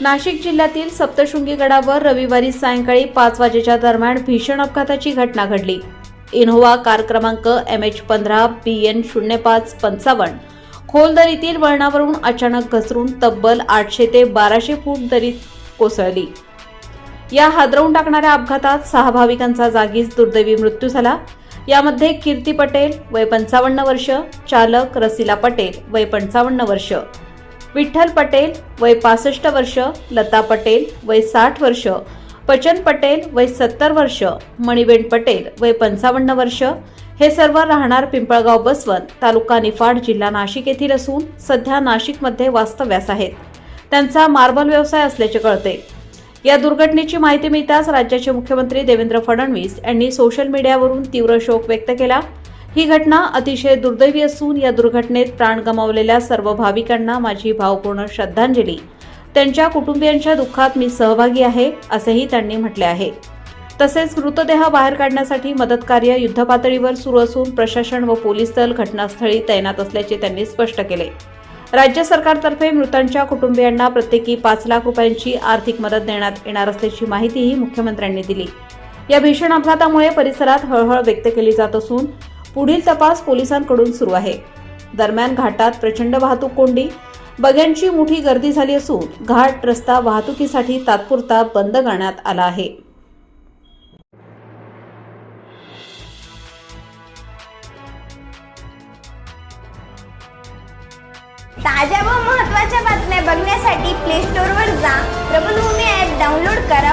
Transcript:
नाशिक जिल्ह्यातील सप्तशृंगी गडावर रविवारी सायंकाळी पाच वाजेच्या दरम्यान भीषण अपघाताची घटना घडली. इनोव्हा कार क्रमांक एम एच पंधरा बी एन शून्य पाच पंचावन्न. खोल दरीतील वळणावरून अचानक घसरून तब्बल आठशे ते बाराशे फूट दरीत कोसळली. या हादरवून टाकणाऱ्या अपघातात सहा भाविकांचा जागीच दुर्दैवी मृत्यू झाला. यामध्ये कीर्ती पटेल वय पंचावन्न वर्ष चालक रसिला पटेल वय पंचावन्न वर्ष. विठ्ठल पटेल वय पासष्ट वर्ष लता पटेल वय साठ वर्ष पचन पटेल वय सत्तर वर्ष मणिबेन पटेल वय पंचावन्न वर्ष. हे सर्व राहणार पिंपळगाव बसवंत तालुका निफाड जिल्हा नाशिक येथील असून सध्या नाशिकमध्ये वास्तव्यास आहेत. त्यांचा मार्बल व्यवसाय असल्याचे कळते. या दुर्घटनेची माहिती मिळताच राज्याचे मुख्यमंत्री देवेंद्र फडणवीस यांनी सोशल मीडियावरून तीव्र शोक व्यक्त केला. ही घटना अतिशय दुर्दैवी असून या दुर्घटनेत प्राण गमावलेल्या सर्व भाविकांना माझी भावपूर्ण श्रद्धांजली. त्यांच्या कुटुंबियांच्या दुःखात मी सहभागी आहे असेही त्यांनी म्हटले आहे. तसेच मृतदेह बाहेर काढण्यासाठी मदतकार्य युद्धपातळीवर सुरू असून प्रशासन व पोलीस दल घटनास्थळी तैनात असल्याचे त्यांनी स्पष्ट केले. राज्य सरकारतर्फे मृतांच्या कुटुंबियांना प्रत्येकी पाच लाख रुपयांची आर्थिक मदत देण्यात येणार असल्याची माहितीही मुख्यमंत्र्यांनी दिली. या भीषण अपघातामुळे परिसरात हळहळ व्यक्त केली जात असून पुढील तपास पोलिसांकडून सुरू आहे. दरम्यान घाटात प्रचंड वाहतूक कोंडी बग्यांची मोठी गर्दी झाली असून घाट रस्ता वाहतुकीसाठी तात्पुरता बंद करण्यात आला आहे. ताज्या व महत्त्वाच्या बातम्या बघण्यासाठी प्ले स्टोअरवर जा. प्रबलभूमी ॲप डाउनलोड करा.